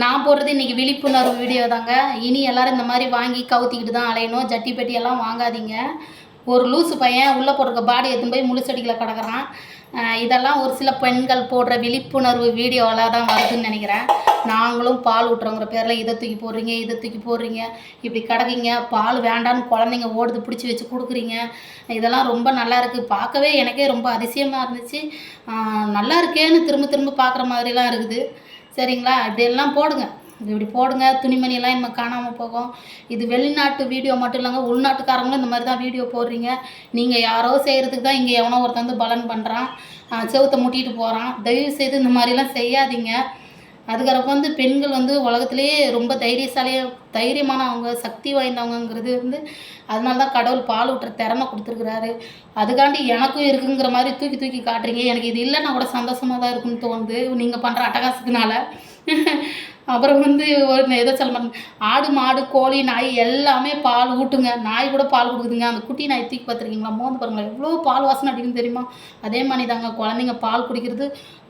நான் போடுறது இன்றைக்கி விழிப்புணர்வு வீடியோ தாங்க. இனி எல்லோரும் இந்த மாதிரி வாங்கி கவுத்திக்கிட்டு தான் அலையணும். ஜட்டி பெட்டியெல்லாம் வாங்காதீங்க. ஒரு லூசு பையன் உள்ளே போட்டிருக்க பாடி எடுத்துன்னு போய் முழுசடியில் கிடக்குறான். இதெல்லாம் ஒரு சில பெண்கள் போடுற விழிப்புணர்வு வீடியோவில் தான் வருதுன்னு நினைக்கிறேன். நாங்களும் பால் ஊட்டுறோங்கிற பேரில் இதை தூக்கி போடுறீங்க இதை தூக்கி போடுறீங்க. இப்படி கிடக்குங்க. பால் வேண்டான்னு குழந்தைங்க ஓடுது பிடிச்சி வச்சு கொடுக்குறீங்க. இதெல்லாம் ரொம்ப நல்லா இருக்குது பார்க்கவே எனக்கே ரொம்ப அதிசயமாக இருந்துச்சு. நல்லா இருக்கேன்னு திரும்ப திரும்ப பார்க்குற மாதிரிலாம் இருக்குது. சரிங்களா? இப்படியெல்லாம் போடுங்க. இது இப்படி போடுங்க. துணிமணியெல்லாம் இனிமேல் காணாமல் போகும். இது வெளிநாட்டு வீடியோ மட்டும் இல்லைங்க உள்நாட்டுக்காரங்களும் இந்த மாதிரி தான் வீடியோ போடுறீங்க. நீங்கள் யாரோ செய்கிறதுக்கு தான் இங்கே எவனோ ஒருத்தர் வந்து பலன் பண்ணுறான் செவத்தை முட்டிட்டு போகிறான் தயவு செய்து இந்த மாதிரிலாம் செய்யாதீங்க. அதுக்கப்புறம் வந்து பெண்கள் வந்து உலகத்திலேயே ரொம்ப தைரியசாலியாக தைரியமானவங்க சக்தி வாய்ந்தவங்கங்கிறது வந்து அதனால தான் கடவுள் பால் ஊட்டுற திறமை கொடுத்துருக்குறாரு. அதுக்காண்டி எனக்கும் இருக்குங்கிற மாதிரி தூக்கி தூக்கி காட்டுறீங்க. எனக்கு இது இல்லைன்னா கூட சந்தோஷமாக தான் இருக்குன்னு தோணுது. நீங்கள் பண்ணுற அட்டகாசத்தினால. அப்புறம் வந்து ஒரு எதை சொல்ல ஆடு மாடு கோழி நாய் எல்லாமே பால் ஊட்டுங்க. நாய் கூட பால் கொடுக்குதுங்க. அந்த குட்டி நாய் தூக்கி பார்த்துருக்கீங்களா? மோந்து பாருங்களேன். எவ்வளோ பால் வாசனை அடிக்குன்னு தெரியுமா? அதே மாதிரி தாங்க. குழந்தைங்க பால் குடிக்கிறது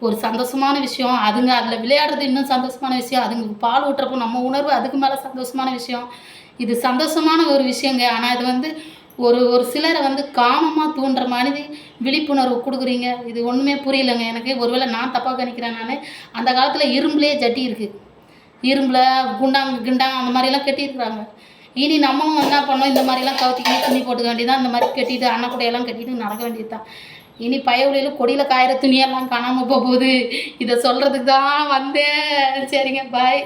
ஒரு சந்தோஷமான விஷயம். அதுங்க அதில் விளையாடுறது இன்னும் சந்தோஷமான விஷயம். அதுங்களுக்கு பால் ஊட்டுறப்போ நம்ம உணர்வு அதுக்கு மேலே சந்தோஷமான விஷயம். இது சந்தோஷமான ஒரு விஷயங்க. ஆனால் இது வந்து ஒரு ஒரு சிலரை வந்து காமமாக தூண்டுற மாதிரி விழிப்புணர்வு கொடுக்குறீங்க. இது ஒன்றுமே புரியலைங்க. எனக்கு ஒருவேளை நான் தப்பாக கணிக்கிறேன் நான். அந்த காலத்தில் இரும்புலேயே ஜட்டி இருக்குது இரும்பில் குண்டாங்க கிண்டாங்க அந்த மாதிரிலாம் கட்டியிருக்கிறாங்க. இனி நம்மளும் என்ன பண்ணோம் இந்த மாதிரிலாம் கவுத்திக்கிட்டு துணி போட்டுக்க வேண்டியதான் இந்த மாதிரி கட்டிட்டு அன்னக்கூடையெல்லாம் கட்டிட்டு நடக்க வேண்டியது தான் இனி பயவுலையில் கொடியில் காயிற துணியெல்லாம் காணாமல் போக போகுது. இதை சொல்கிறதுக்கு தான் வந்தேன். சரிங்க பாய்